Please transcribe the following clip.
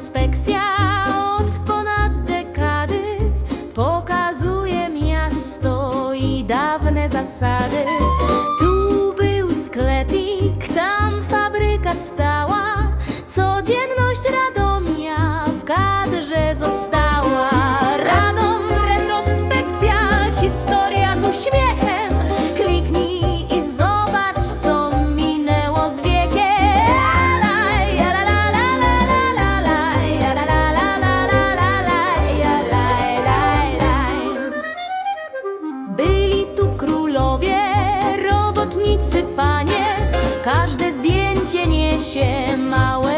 inspekcja od ponad dekady pokazuje miasto i dawne zasady. Tu był sklepik, tam fabryka stała, codzienność Radomia w kadrze została. Każde zdjęcie niesie małe